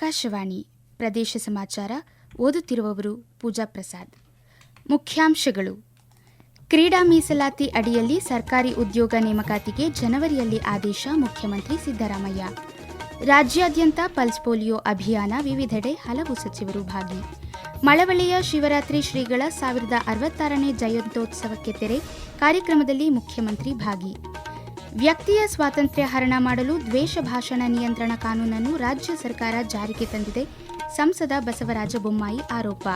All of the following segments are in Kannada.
ಆಕಾಶವಾಣಿ ಪ್ರದೇಶ ಸಮಾಚಾರ ಓದುತ್ತಿರುವವರು ಪೂಜಾ ಪ್ರಸಾದ್. ಮುಖ್ಯಾಂಶಗಳು. ಕ್ರೀಡಾ ಮೀಸಲಾತಿ ಅಡಿಯಲ್ಲಿ ಸರ್ಕಾರಿ ಉದ್ಯೋಗ ನೇಮಕಾತಿಗೆ ಜನವರಿಯಲ್ಲಿ ಆದೇಶ ಮುಖ್ಯಮಂತ್ರಿ ಸಿದ್ದರಾಮಯ್ಯ. ರಾಜ್ಯಾದ್ಯಂತ ಪಲ್ಸ್ ಪೋಲಿಯೋ ಅಭಿಯಾನ ವಿವಿಧೆಡೆ ಹಲವು ಸಚಿವರು ಭಾಗಿ. ಮಳವಳ್ಳಿಯ ಶಿವರಾತ್ರಿ ಶ್ರೀಗಳ ಸಾವಿರದ ಅರವತ್ತಾರನೇ ಜಯಂತ್ಯೋತ್ಸವಕ್ಕೆ ತೆರೆ ಕಾರ್ಯಕ್ರಮದಲ್ಲಿ ಮುಖ್ಯಮಂತ್ರಿ ಭಾಗಿ. ವ್ಯಕ್ತಿಯ ಸ್ವಾತಂತ್ರ್ಯ ಹರಣ ಮಾಡಲು ದ್ವೇಷ ಭಾಷಣ ನಿಯಂತ್ರಣ ಕಾನೂನನ್ನು ರಾಜ್ಯ ಸರ್ಕಾರ ಜಾರಿಗೆ ತಂದಿದೆ. ಸಂಸದ ಬಸವರಾಜ ಬೊಮ್ಮಾಯಿ ಆರೋಪ.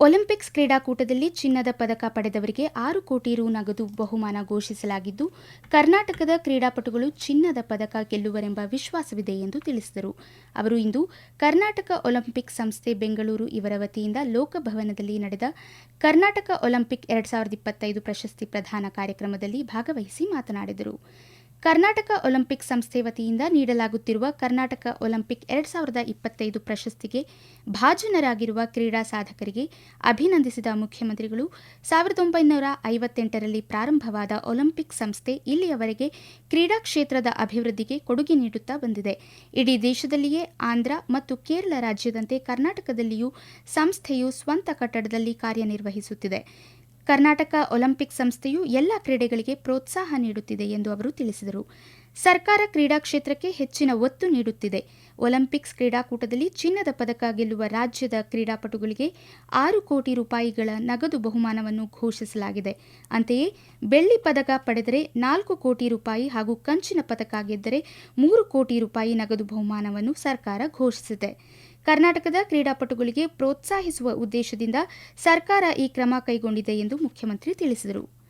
ಒಲಿಂಪಿಕ್ಸ್ ಕ್ರೀಡಾಕೂಟದಲ್ಲಿ ಚಿನ್ನದ ಪದಕ ಪಡೆದವರಿಗೆ ಆರು ಕೋಟಿ ರು ನಗದು ಬಹುಮಾನ ಘೋಷಿಸಲಾಗಿದ್ದು, ಕರ್ನಾಟಕದ ಕ್ರೀಡಾಪಟುಗಳು ಚಿನ್ನದ ಪದಕ ಗೆಲ್ಲುವರೆಂಬ ವಿಶ್ವಾಸವಿದೆ ಎಂದು ತಿಳಿಸಿದರು. ಅವರು ಇಂದು ಕರ್ನಾಟಕ ಒಲಿಂಪಿಕ್ ಸಂಸ್ಥೆ ಬೆಂಗಳೂರು ಇವರ ವತಿಯಿಂದ ಲೋಕಭವನದಲ್ಲಿ ನಡೆದ ಕರ್ನಾಟಕ ಒಲಿಂಪಿಕ್ ಎರಡ್ ಸಾವಿರದ ಇಪ್ಪತ್ತೈದು ಪ್ರಶಸ್ತಿ ಪ್ರದಾನ ಕಾರ್ಯಕ್ರಮದಲ್ಲಿ ಭಾಗವಹಿಸಿ ಮಾತನಾಡಿದರು. ಕರ್ನಾಟಕ ಒಲಿಂಪಿಕ್ ಸಂಸ್ಥೆ ವತಿಯಿಂದ ನೀಡಲಾಗುತ್ತಿರುವ ಕರ್ನಾಟಕ ಒಲಿಂಪಿಕ್ ಎರಡ್ ಸಾವಿರದ ಇಪ್ಪತ್ತೈದು ಪ್ರಶಸ್ತಿಗೆ ಭಾಜನರಾಗಿರುವ ಕ್ರೀಡಾ ಸಾಧಕರಿಗೆ ಅಭಿನಂದಿಸಿದ ಮುಖ್ಯಮಂತ್ರಿಗಳು, ಸಾವಿರದ ಒಂಬೈನೂರ ಐವತ್ತೆಂಟರಲ್ಲಿ ಪ್ರಾರಂಭವಾದ ಒಲಿಂಪಿಕ್ ಸಂಸ್ಥೆ ಇಲ್ಲಿಯವರೆಗೆ ಕ್ರೀಡಾ ಕ್ಷೇತ್ರದ ಅಭಿವೃದ್ಧಿಗೆ ಕೊಡುಗೆ ನೀಡುತ್ತಾ ಬಂದಿದೆ. ಇಡೀ ದೇಶದಲ್ಲಿಯೇ ಆಂಧ್ರ ಮತ್ತು ಕೇರಳ ರಾಜ್ಯದಂತೆ ಕರ್ನಾಟಕದಲ್ಲಿಯೂ ಸಂಸ್ಥೆಯು ಸ್ವಂತ ಕಟ್ಟಡದಲ್ಲಿ ಕಾರ್ಯನಿರ್ವಹಿಸುತ್ತಿದೆ. ಕರ್ನಾಟಕ ಒಲಿಂಪಿಕ್ ಸಂಸ್ಥೆಯು ಎಲ್ಲ ಕ್ರೀಡೆಗಳಿಗೆ ಪ್ರೋತ್ಸಾಹ ನೀಡುತ್ತಿದೆ ಎಂದು ಅವರು ತಿಳಿಸಿದರು. ಸರ್ಕಾರ ಕ್ರೀಡಾ ಕ್ಷೇತ್ರಕ್ಕೆ ಹೆಚ್ಚಿನ ಒತ್ತು ನೀಡುತ್ತಿದೆ. ಒಲಿಂಪಿಕ್ಸ್ ಕ್ರೀಡಾಕೂಟದಲ್ಲಿ ಚಿನ್ನದ ಪದಕ ಗೆಲ್ಲುವ ರಾಜ್ಯದ ಕ್ರೀಡಾಪಟುಗಳಿಗೆ ಆರು ಕೋಟಿ ರೂಪಾಯಿಗಳ ನಗದು ಬಹುಮಾನವನ್ನು ಘೋಷಿಸಲಾಗಿದೆ. ಅಂತೆಯೇ, ಬೆಳ್ಳಿ ಪದಕ ಪಡೆದರೆ ನಾಲ್ಕು ಕೋಟಿ ರೂಪಾಯಿ ಹಾಗೂ ಕಂಚಿನ ಪದಕ ಗೆದ್ದರೆ ಮೂರು ಕೋಟಿ ರೂಪಾಯಿ ನಗದು ಬಹುಮಾನವನ್ನು ಸರ್ಕಾರ ಘೋಷಿಸಿದೆ. ಕರ್ನಾಟಕದ ಕ್ರೀಡಾಪಟುಗಳಿಗೆ ಪ್ರೋತ್ಸಾಹಿಸುವ ಉದ್ದೇಶದಿಂದ ಸರ್ಕಾರ ಈ ಕ್ರಮ ಕೈಗೊಂಡಿದೆ ಎಂದು ಮುಖ್ಯಮಂತ್ರಿ ತಿಳಿಸಿದರು.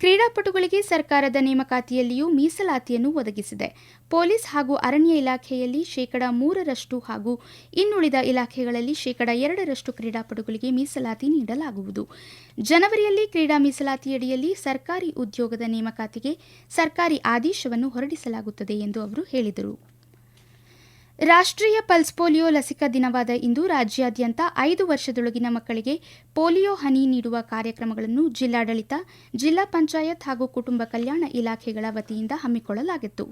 ಕ್ರೀಡಾಪಟುಗಳಿಗೆ ಸರ್ಕಾರದ ನೇಮಕಾತಿಯಲ್ಲಿಯೂ ಮೀಸಲಾತಿಯನ್ನು ಒದಗಿಸಿದೆ. ಪೊಲೀಸ್ ಹಾಗೂ ಅರಣ್ಯ ಇಲಾಖೆಯಲ್ಲಿ ಶೇಕಡ ಮೂರರಷ್ಟು ಹಾಗೂ ಇನ್ನುಳಿದ ಇಲಾಖೆಗಳಲ್ಲಿ ಶೇಕಡ ಎರಡರಷ್ಟು ಕ್ರೀಡಾಪಟುಗಳಿಗೆ ಮೀಸಲಾತಿ ನೀಡಲಾಗುವುದು. ಜನವರಿಯಲ್ಲಿ ಕ್ರೀಡಾ ಮೀಸಲಾತಿಯಡಿಯಲ್ಲಿ ಸರ್ಕಾರಿ ಉದ್ಯೋಗದ ನೇಮಕಾತಿಗೆ ಸರ್ಕಾರಿ ಆದೇಶವನ್ನು ಹೊರಡಿಸಲಾಗುತ್ತದೆ ಎಂದು ಅವರು ಹೇಳಿದರು. ರಾಷ್ಟ್ರೀಯ ಪಲ್ಸ್ ಪೋಲಿಯೋ ಲಸಿಕಾ ದಿನವಾದ ಇಂದು ರಾಜ್ಯಾದ್ಯಂತ ಐದು ವರ್ಷದೊಳಗಿನ ಮಕ್ಕಳಿಗೆ ಪೋಲಿಯೋ ಹನಿ ನೀಡುವ ಕಾರ್ಯಕ್ರಮಗಳನ್ನು ಜಿಲ್ಲಾಡಳಿತ, ಜಿಲ್ಲಾ ಪಂಚಾಯತ್ ಹಾಗೂ ಕುಟುಂಬ ಕಲ್ಯಾಣ ಇಲಾಖೆಗಳ ವತಿಯಿಂದ ಹಮ್ಮಿಕೊಳ್ಳಲಾಗಿತ್ತು.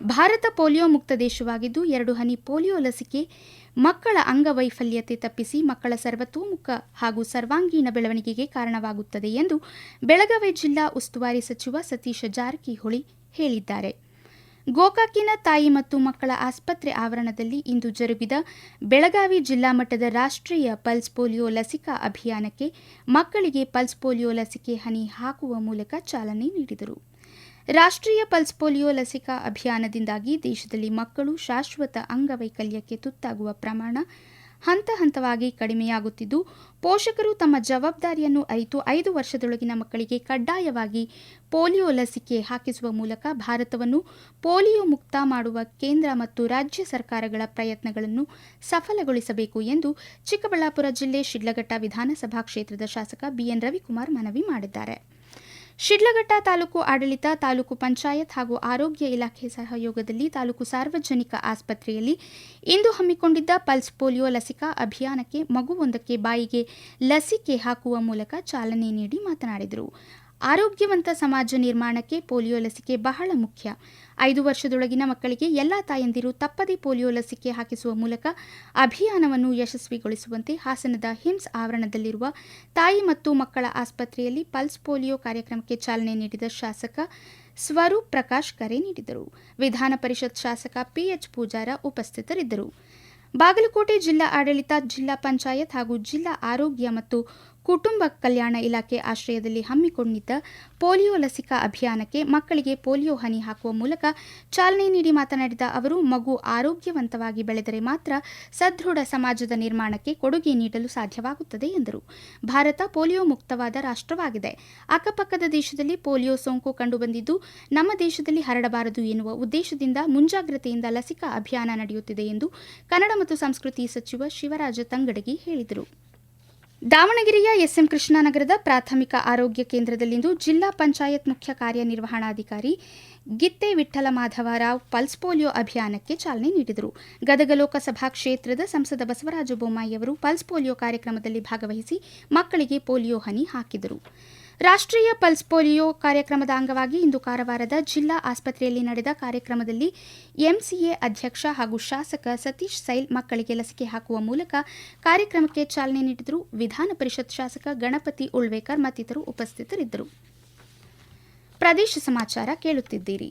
ಭಾರತ ಪೋಲಿಯೋ ಮುಕ್ತ ದೇಶವಾಗಿದ್ದು, ಎರಡು ಹನಿ ಪೋಲಿಯೋ ಲಸಿಕೆ ಮಕ್ಕಳ ಅಂಗವೈಫಲ್ಯತೆ ತಪ್ಪಿಸಿ ಮಕ್ಕಳ ಸರ್ವತೋಮುಖ ಹಾಗೂ ಸರ್ವಾಂಗೀಣ ಬೆಳವಣಿಗೆಗೆ ಕಾರಣವಾಗುತ್ತದೆ ಎಂದು ಬೆಳಗಾವಿ ಜಿಲ್ಲಾ ಉಸ್ತುವಾರಿ ಸಚಿವ ಸತೀಶ ಜಾರಕಿಹೊಳಿ ಹೇಳಿದ್ದಾರೆ. ಗೋಕಾಕಿನ ತಾಯಿ ಮತ್ತು ಮಕ್ಕಳ ಆಸ್ಪತ್ರೆ ಆವರಣದಲ್ಲಿ ಇಂದು ಜರುಗಿದ ಬೆಳಗಾವಿ ಜಿಲ್ಲಾ ಮಟ್ಟದ ರಾಷ್ಟ್ರೀಯ ಪಲ್ಸ್ ಪೋಲಿಯೋ ಲಸಿಕಾ ಅಭಿಯಾನಕ್ಕೆ ಮಕ್ಕಳಿಗೆ ಪಲ್ಸ್ ಪೋಲಿಯೋ ಲಸಿಕೆ ಹನಿ ಹಾಕುವ ಮೂಲಕ ಚಾಲನೆ ನೀಡಿದರು. ರಾಷ್ಟ್ರೀಯ ಪಲ್ಸ್ ಪೋಲಿಯೋ ಲಸಿಕಾ ಅಭಿಯಾನದಿಂದಾಗಿ ದೇಶದಲ್ಲಿ ಮಕ್ಕಳು ಶಾಶ್ವತ ಅಂಗವೈಕಲ್ಯಕ್ಕೆ ತುತ್ತಾಗುವ ಪ್ರಮಾಣ ಹಂತ ಹಂತವಾಗಿ ಕಡಿಮೆಯಾಗುತ್ತಿದ್ದು, ಪೋಷಕರು ತಮ್ಮ ಜವಾಬ್ದಾರಿಯನ್ನು ಅರಿತು ಐದು ವರ್ಷದೊಳಗಿನ ಮಕ್ಕಳಿಗೆ ಕಡ್ಡಾಯವಾಗಿ ಪೋಲಿಯೋ ಲಸಿಕೆ ಹಾಕಿಸುವ ಮೂಲಕ ಭಾರತವನ್ನು ಪೋಲಿಯೋ ಮುಕ್ತ ಮಾಡುವ ಕೇಂದ್ರ ಮತ್ತು ರಾಜ್ಯ ಸರ್ಕಾರಗಳ ಪ್ರಯತ್ನಗಳನ್ನು ಸಫಲಗೊಳಿಸಬೇಕು ಎಂದು ಚಿಕ್ಕಬಳ್ಳಾಪುರ ಜಿಲ್ಲೆ ಶಿಡ್ಲಘಟ್ಟ ವಿಧಾನಸಭಾ ಕ್ಷೇತ್ರದ ಶಾಸಕ ಬಿಎನ್ ರವಿಕುಮಾರ್ ಮನವಿ ಮಾಡಿದ್ದಾರೆ. ಶಿಡ್ಲಘಟ್ಟ ತಾಲೂಕು ಆಡಳಿತ, ತಾಲೂಕು ಪಂಚಾಯತ್ ಹಾಗೂ ಆರೋಗ್ಯ ಇಲಾಖೆ ಸಹಯೋಗದಲ್ಲಿ ತಾಲೂಕು ಸಾರ್ವಜನಿಕ ಆಸ್ಪತ್ರೆಯಲ್ಲಿ ಇಂದು ಹಮ್ಮಿಕೊಂಡಿದ್ದ ಪಲ್ಸ್ ಪೋಲಿಯೋ ಲಸಿಕಾ ಅಭಿಯಾನಕ್ಕೆ ಮಗುವೊಂದಕ್ಕೆ ಬಾಯಿಗೆ ಲಸಿಕೆ ಹಾಕುವ ಮೂಲಕ ಚಾಲನೆ ನೀಡಿ ಮಾತನಾಡಿದರು. ಆರೋಗ್ಯವಂತ ಸಮಾಜ ನಿರ್ಮಾಣಕ್ಕೆ ಪೋಲಿಯೋ ಲಸಿಕೆ ಬಹಳ ಮುಖ್ಯ. ಐದು ವರ್ಷದೊಳಗಿನ ಮಕ್ಕಳಿಗೆ ಎಲ್ಲ ತಾಯಂದಿರು ತಪ್ಪದೇ ಪೋಲಿಯೋ ಲಸಿಕೆ ಹಾಕಿಸುವ ಮೂಲಕ ಅಭಿಯಾನವನ್ನು ಯಶಸ್ವಿಗೊಳಿಸುವಂತೆ ಹಾಸನದ ಹಿಮ್ಸ್ ಆವರಣದಲ್ಲಿರುವ ತಾಯಿ ಮತ್ತು ಮಕ್ಕಳ ಆಸ್ಪತ್ರೆಯಲ್ಲಿ ಪಲ್ಸ್ ಪೋಲಿಯೋ ಕಾರ್ಯಕ್ರಮಕ್ಕೆ ಚಾಲನೆ ನೀಡಿದ ಶಾಸಕ ಸ್ವರೂಪ್ ಪ್ರಕಾಶ್ ಕರೆ ನೀಡಿದರು. ವಿಧಾನ ಪರಿಷತ್ ಶಾಸಕ ಪಿಎಚ್ ಪೂಜಾರ ಉಪಸ್ಥಿತರಿದ್ದರು. ಬಾಗಲಕೋಟೆ ಜಿಲ್ಲಾ ಆಡಳಿತ, ಜಿಲ್ಲಾ ಪಂಚಾಯತ್ ಹಾಗೂ ಜಿಲ್ಲಾ ಆರೋಗ್ಯ ಮತ್ತು ಕುಟುಂಬ ಕಲ್ಯಾಣ ಇಲಾಖೆ ಆಶ್ರಯದಲ್ಲಿ ಹಮ್ಮಿಕೊಂಡಿದ್ದ ಪೋಲಿಯೋ ಲಸಿಕಾ ಅಭಿಯಾನಕ್ಕೆ ಮಕ್ಕಳಿಗೆ ಪೋಲಿಯೋ ಹನಿ ಹಾಕುವ ಮೂಲಕ ಚಾಲನೆ ನೀಡಿ ಮಾತನಾಡಿದ ಅವರು, ಮಗು ಆರೋಗ್ಯವಂತವಾಗಿ ಬೆಳೆದರೆ ಮಾತ್ರ ಸದೃಢ ಸಮಾಜದ ನಿರ್ಮಾಣಕ್ಕೆ ಕೊಡುಗೆ ನೀಡಲು ಸಾಧ್ಯವಾಗುತ್ತದೆ ಎಂದರು. ಭಾರತ ಪೋಲಿಯೋ ಮುಕ್ತವಾದ ರಾಷ್ಟ್ರವಾಗಿದೆ. ಅಕ್ಕಪಕ್ಕದ ದೇಶದಲ್ಲಿ ಪೋಲಿಯೋ ಸೋಂಕು ಕಂಡುಬಂದಿದ್ದು, ನಮ್ಮ ದೇಶದಲ್ಲಿ ಹರಡಬಾರದು ಎನ್ನುವ ಉದ್ದೇಶದಿಂದ ಮುಂಜಾಗ್ರತೆಯಿಂದ ಲಸಿಕಾ ಅಭಿಯಾನ ನಡೆಯುತ್ತಿದೆ ಎಂದು ಕನ್ನಡ ಮತ್ತು ಸಂಸ್ಕೃತಿ ಸಚಿವ ಶಿವರಾಜ ತಂಗಡಗಿ ಹೇಳಿದರು. ದಾವಣಗೆರೆಯ ಎಸ್ಎಂ ಕೃಷ್ಣಾನಗರದ ಪ್ರಾಥಮಿಕ ಆರೋಗ್ಯ ಕೇಂದ್ರದಲ್ಲಿಂದು ಜಿಲ್ಲಾ ಪಂಚಾಯತ್ ಮುಖ್ಯ ಕಾರ್ಯನಿರ್ವಹಣಾಧಿಕಾರಿ ಗಿತ್ತೆ ವಿಠಲ ಮಾಧವರಾವ್ ಪಲ್ಸ್ ಪೋಲಿಯೋ ಅಭಿಯಾನಕ್ಕೆ ಚಾಲನೆ ನೀಡಿದರು. ಗದಗ ಲೋಕಸಭಾ ಕ್ಷೇತ್ರದ ಸಂಸದ ಬಸವರಾಜ ಬೊಮ್ಮಾಯಿ ಅವರು ಪಲ್ಸ್ ಪೋಲಿಯೋ ಕಾರ್ಯಕ್ರಮದಲ್ಲಿ ಭಾಗವಹಿಸಿ ಮಕ್ಕಳಿಗೆ ಪೋಲಿಯೋ ಹನಿ ಹಾಕಿದರು. ರಾಷ್ಟ್ರೀಯ ಪಲ್ಸ್ ಪೋಲಿಯೋ ಕಾರ್ಯಕ್ರಮದ ಅಂಗವಾಗಿ ಇಂದು ಕಾರವಾರದ ಜಿಲ್ಲಾ ಆಸ್ಪತ್ರೆಯಲ್ಲಿ ನಡೆದ ಕಾರ್ಯಕ್ರಮದಲ್ಲಿ ಎಂಸಿಎ ಅಧ್ಯಕ್ಷ ಹಾಗೂ ಶಾಸಕ ಸತೀಶ್ ಸೈಲ್ ಮಕ್ಕಳಿಗೆ ಲಸಿಕೆ ಹಾಕುವ ಮೂಲಕ ಕಾರ್ಯಕ್ರಮಕ್ಕೆ ಚಾಲನೆ ನೀಡಿದರು. ವಿಧಾನ ಪರಿಷತ್ ಶಾಸಕ ಗಣಪತಿ ಉಳ್ವೇಕರ್ ಮತ್ತಿತರು ಉಪಸ್ಥಿತರಿದ್ದರು. ಪ್ರದೇಶ ಸಮಾಚಾರ ಕೇಳುತ್ತಿದ್ದೀರಿ.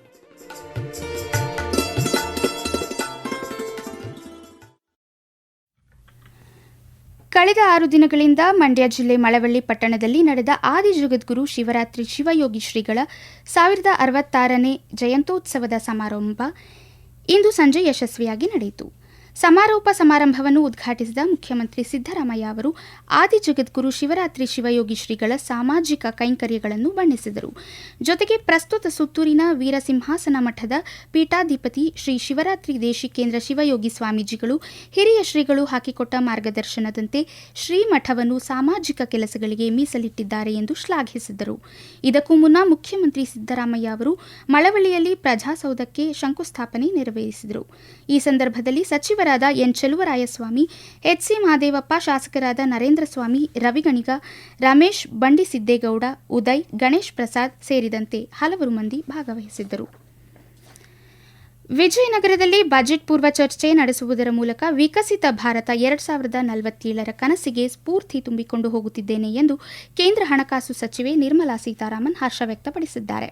ಕಳೆದ ಆರು ದಿನಗಳಿಂದ ಮಂಡ್ಯ ಜಿಲ್ಲೆ ಮಳವಳ್ಳಿ ಪಟ್ಟಣದಲ್ಲಿ ನಡೆದ ಆದಿ ಜಗದ್ಗುರು ಶಿವರಾತ್ರಿ ಶಿವಯೋಗಿ ಶ್ರೀಗಳ ಸಾವಿರದ ಅರವತ್ತಾರನೇ ಜಯಂತೋತ್ಸವದ ಸಮಾರಂಭ ಇಂದು ಸಂಜೆ ಯಶಸ್ವಿಯಾಗಿ ನಡೆಯಿತು. ಸಮಾರೋಪ ಸಮಾರಂಭವನ್ನು ಉದ್ಘಾಟಿಸಿದ ಮುಖ್ಯಮಂತ್ರಿ ಸಿದ್ದರಾಮಯ್ಯ ಅವರು, ಆದಿ ಜಗದ್ಗುರು ಶಿವರಾತ್ರಿ ಶಿವಯೋಗಿ ಶ್ರೀಗಳ ಸಾಮಾಜಿಕ ಕೈಂಕರ್ಯಗಳನ್ನು ಬಣ್ಣಿಸಿದರು. ಜೊತೆಗೆ ಪ್ರಸ್ತುತ ಸುತ್ತೂರಿನ ವೀರಸಿಂಹಾಸನ ಮಠದ ಪೀಠಾಧಿಪತಿ ಶ್ರೀ ಶಿವರಾತ್ರಿ ದೇಶಿಕೇಂದ್ರ ಶಿವಯೋಗಿ ಸ್ವಾಮೀಜಿಗಳು, ಹಿರಿಯ ಶ್ರೀಗಳು ಹಾಕಿಕೊಟ್ಟ ಮಾರ್ಗದರ್ಶನದಂತೆ ಶ್ರೀಮಠವನ್ನು ಸಾಮಾಜಿಕ ಕೆಲಸಗಳಿಗೆ ಮೀಸಲಿಟ್ಟಿದ್ದಾರೆ ಎಂದು ಶ್ಲಾಘಿಸಿದರು. ಇದಕ್ಕೂ ಮುನ್ನ ಮುಖ್ಯಮಂತ್ರಿ ಸಿದ್ದರಾಮಯ್ಯ ಅವರು ಮಳವಳ್ಳಿಯಲ್ಲಿ ಪ್ರಜಾಸೌಧಕ್ಕೆ ಶಂಕುಸ್ಥಾಪನೆ ನೆರವೇರಿಸಿದರು. ಈ ಸಂದರ್ಭದಲ್ಲಿ ಸಚಿವರಾದ ಎನ್ ಚೆಲುವರಾಯಸ್ವಾಮಿ ಎಚ್ಸಿ ಮಹದೇವಪ್ಪ ಶಾಸಕರಾದ ನರೇಂದ್ರ ಸ್ವಾಮಿ ರವಿಗಣಿಗ ರಮೇಶ್ ಬಂಡಿ ಸಿದ್ದೇಗೌಡ, ಉದಯ್, ಗಣೇಶ್ ಪ್ರಸಾದ್ ಸೇರಿದಂತೆ ಹಲವರು ಮಂದಿ ಭಾಗವಹಿಸಿದ್ದರು. ವಿಜಯನಗರದಲ್ಲಿ ಬಜೆಟ್ ಪೂರ್ವ ಚರ್ಚೆ ನಡೆಸುವುದರ ಮೂಲಕ ವಿಕಸಿತ ಭಾರತ ಎರಡ್ ಸಾವಿರದ ನಲವತ್ತೇಳರ ಕನಸಿಗೆ ಸ್ಫೂರ್ತಿ ತುಂಬಿಕೊಂಡು ಹೋಗುತ್ತಿದ್ದೇನೆ ಎಂದು ಕೇಂದ್ರ ಹಣಕಾಸು ಸಚಿವೆ ನಿರ್ಮಲಾ ಸೀತಾರಾಮನ್ ಹರ್ಷ ವ್ಯಕ್ತಪಡಿಸಿದ್ದಾರೆ.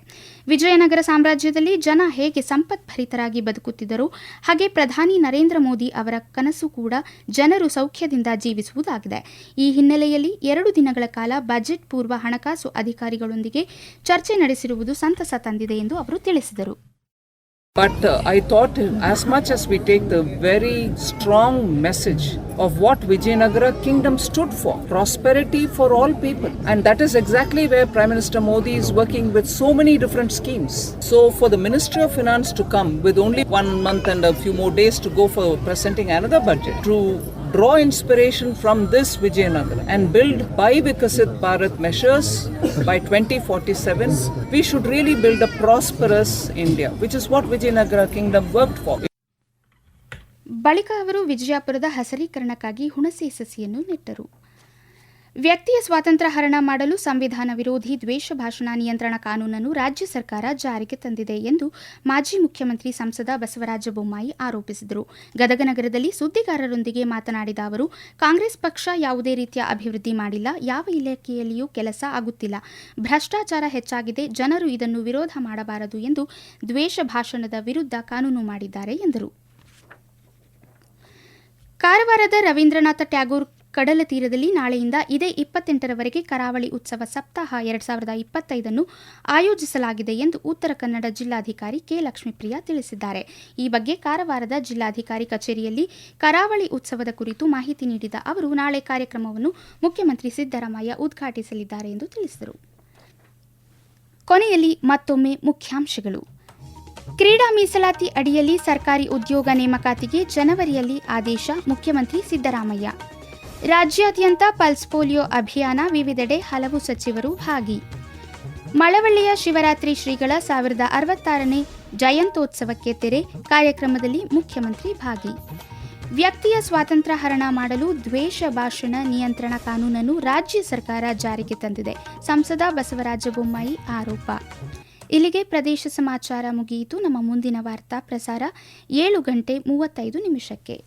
ವಿಜಯನಗರ ಸಾಮ್ರಾಜ್ಯದಲ್ಲಿ ಜನ ಹೇಗೆ ಸಂಪತ್ಭರಿತರಾಗಿ ಬದುಕುತ್ತಿದ್ದರು, ಹಾಗೆ ಪ್ರಧಾನಿ ನರೇಂದ್ರ ಮೋದಿ ಅವರ ಕನಸು ಕೂಡ ಜನರು ಸೌಖ್ಯದಿಂದ ಜೀವಿಸುವುದಾಗಿದೆ. ಈ ಹಿನ್ನೆಲೆಯಲ್ಲಿ ಎರಡು ದಿನಗಳ ಕಾಲ ಬಜೆಟ್ ಪೂರ್ವ ಹಣಕಾಸು ಅಧಿಕಾರಿಗಳೊಂದಿಗೆ ಚರ್ಚೆ ನಡೆಸಿರುವುದು ಸಂತಸ ತಂದಿದೆ ಎಂದು ಅವರು ತಿಳಿಸಿದರು. But uh, I thought as much as we take the very strong message of what Vijayanagara kingdom stood for, prosperity for all people. And that is exactly where Prime Minister Modi is working with so many different schemes. So for the Ministry of Finance to come with only one month and a few more days to go for presenting another budget to draw inspiration from this Vijayanagara and build by Vikasit Bharat measures by 2047, we should really build a prosperous India, which is what Vijayanagara kingdom worked for. ಬಳಿಕ ಅವರು ವಿಜಯಪುರದ ಹಸರೀಕರಣಕ್ಕಾಗಿ ಹುಣಸೆ ಸಸಿಯನ್ನು ನೆಟ್ಟರು ವ್ಯಕ್ತಿಯ ಸ್ವಾತಂತ್ರ್ಯ ಹರಣ ಮಾಡಲು ಸಂವಿಧಾನ ವಿರೋಧಿ ದ್ವೇಷ ಭಾಷಣ ನಿಯಂತ್ರಣ ಕಾನೂನನ್ನು ರಾಜ್ಯ ಸರ್ಕಾರ ಜಾರಿಗೆ ತಂದಿದೆ ಎಂದು ಮಾಜಿ ಮುಖ್ಯಮಂತ್ರಿ ಸಂಸದ ಬಸವರಾಜ ಬೊಮ್ಮಾಯಿ ಆರೋಪಿಸಿದರು. ಗದಗ ನಗರದಲ್ಲಿ ಸುದ್ದಿಗಾರರೊಂದಿಗೆ ಮಾತನಾಡಿದ ಅವರು, ಕಾಂಗ್ರೆಸ್ ಪಕ್ಷ ಯಾವುದೇ ರೀತಿಯ ಅಭಿವೃದ್ಧಿ ಮಾಡಿಲ್ಲ, ಯಾವ ಇಲಾಖೆಯಲ್ಲಿಯೂ ಕೆಲಸ ಆಗುತ್ತಿಲ್ಲ. ಭ್ರಷ್ಟಾಚಾರ ಹೆಚ್ಚಾಗಿದೆ, ಜನರು ಇದನ್ನು ವಿರೋಧ ಮಾಡಬಾರದು ಎಂದು ದ್ವೇಷ ಭಾಷಣದ ವಿರುದ್ಧ ಕಾನೂನು ಮಾಡಿದ್ದಾರೆ ಎಂದರು. ಕಾರವಾರದ ರವೀಂದ್ರನಾಥ ಟ್ಯಾಗೋರ್ ಕಡಲ ತೀರದಲ್ಲಿ ನಾಳೆಯಿಂದ ಇದೇ ಇಪ್ಪತ್ತೆಂಟರವರೆಗೆ ಕರಾವಳಿ ಉತ್ಸವ ಸಪ್ತಾಹ ಎರಡ್ ಸಾವಿರದ ಇಪ್ಪತ್ತೈದನ್ನು ಆಯೋಜಿಸಲಾಗಿದೆ ಎಂದು ಉತ್ತರ ಕನ್ನಡ ಜಿಲ್ಲಾಧಿಕಾರಿ ಕೆ ಲಕ್ಷ್ಮೀಪ್ರಿಯಾ ತಿಳಿಸಿದ್ದಾರೆ. ಈ ಬಗ್ಗೆ ಕಾರವಾರದ ಜಿಲ್ಲಾಧಿಕಾರಿ ಕಚೇರಿಯಲ್ಲಿ ಕರಾವಳಿ ಉತ್ಸವದ ಕುರಿತು ಮಾಹಿತಿ ನೀಡಿದ ಅವರು, ನಾಳೆ ಕಾರ್ಯಕ್ರಮವನ್ನು ಮುಖ್ಯಮಂತ್ರಿ ಸಿದ್ದರಾಮಯ್ಯ ಉದ್ಘಾಟಿಸಲಿದ್ದಾರೆ ಎಂದು ತಿಳಿಸಿದರು. ಕೊನೆಯಲ್ಲಿ ಮತ್ತೊಮ್ಮೆ ಮುಖ್ಯಾಂಶಗಳು. ಕ್ರೀಡಾ ಮೀಸಲಾತಿ ಅಡಿಯಲ್ಲಿ ಸರ್ಕಾರಿ ಉದ್ಯೋಗ ನೇಮಕಾತಿಗೆ ಜನವರಿಯಲ್ಲಿ ಆದೇಶ ಮುಖ್ಯಮಂತ್ರಿ ಸಿದ್ದರಾಮಯ್ಯ. ರಾಜ್ಯಾದ್ಯಂತ ಪಲ್ಸ್ ಪೋಲಿಯೋ ಅಭಿಯಾನ ವಿವಿಧೆಡೆ ಹಲವು ಸಚಿವರು ಭಾಗಿ. ಮಳವಳ್ಳಿಯ ಶಿವರಾತ್ರಿ ಶ್ರೀಗಳ ಸಾವಿರದ ಅರವತ್ತಾರನೇ ಜಯಂತ್ಯೋತ್ಸವಕ್ಕೆ ತೆರೆ ಕಾರ್ಯಕ್ರಮದಲ್ಲಿ ಮುಖ್ಯಮಂತ್ರಿ ಭಾಗಿ. ವ್ಯಕ್ತಿಯ ಸ್ವಾತಂತ್ರ್ಯ ಹರಣ ಮಾಡಲು ದ್ವೇಷ ಭಾಷಣ ನಿಯಂತ್ರಣ ಕಾನೂನನ್ನು ರಾಜ್ಯ ಸರ್ಕಾರ ಜಾರಿಗೆ ತಂದಿದೆ. ಸಂಸದ ಬಸವರಾಜ ಬೊಮ್ಮಾಯಿ ಆರೋಪ. ಇಲ್ಲಿಗೆ ಪ್ರದೇಶ ಸಮಾಚಾರ ಮುಗಿಯಿತು. ನಮ್ಮ ಮುಂದಿನ ವಾರ್ತಾ ಪ್ರಸಾರ ಏಳು ಗಂಟೆ ಮೂವತ್ತೈದು ನಿಮಿಷಕ್ಕೆ.